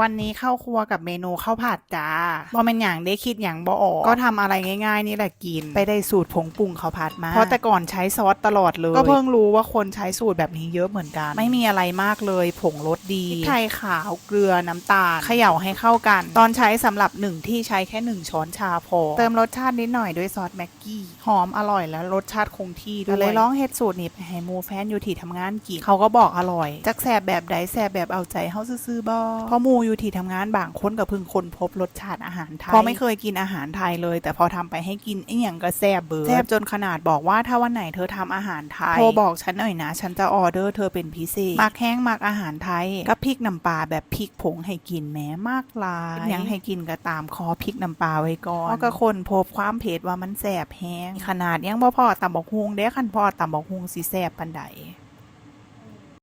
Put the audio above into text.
วันนี้เข้าครัวกับเมนูข้าวผัดจ้าบ่เป็นอย่างได้คิดอย่างบ่ออก ก็ทำอะไรง่ายๆ นี่แหละกิน ไปได้สูตรผงปรุงข้าวผัดมา เพราะแต่ก่อนใช้ซอสตลอดเลย ก็เพิ่งรู้ว่าคนใช้สูตรแบบนี้เยอะเหมือนกัน ไม่มีอะไรมากเลย ผงรสดีพริกไทยขาวเกลือน้ำตาลเขย่าให้เข้ากัน ตอนใช้สำหรับหนึ่งที่ใช้แค่หนึ่งช้อนชาพอ เติมรสชาตินิดหน่อยด้วยซอสแม็กกี้ หอมอร่อยและรสชาติคงที่ด้วยเลยลองเฮ็ดสูตรนี้ไปให้หมูแฟนอยู่ที่ทำงานกินเขาก็บอกอร่อยจักแสบแบบใดแสบแบบเอาใจเฮาซื่อๆบ่เพราะหมูอยู่ที่ทำงานบางคนก็เพิ่งค้นพบรสชาติอาหารไทยเพราะไม่เคยกินอาหารไทยเลย แต่พอทำไปให้กินไอ้หยังก็แสบเบิดแสบจนขนาดบอกว่าถ้าวันไหนเธอทำอาหารไทยโทรบอกฉันหน่อยนะ ฉันจะออเดอร์เธอเป็นพิเศษมักแห้งมักอาหารไทยกับพริกน้ำปลาแบบพริกผงให้กินแม้มากลายยังให้กินก็ตามคอพริกน้ำปลาไว้ก่อนเพราะก็คนพบความเผ็ดว่ามันแสบแห้งขนาดยังบ่พอตำบักฮุงเด้คันพอตำบักฮุงสิแสบปันใด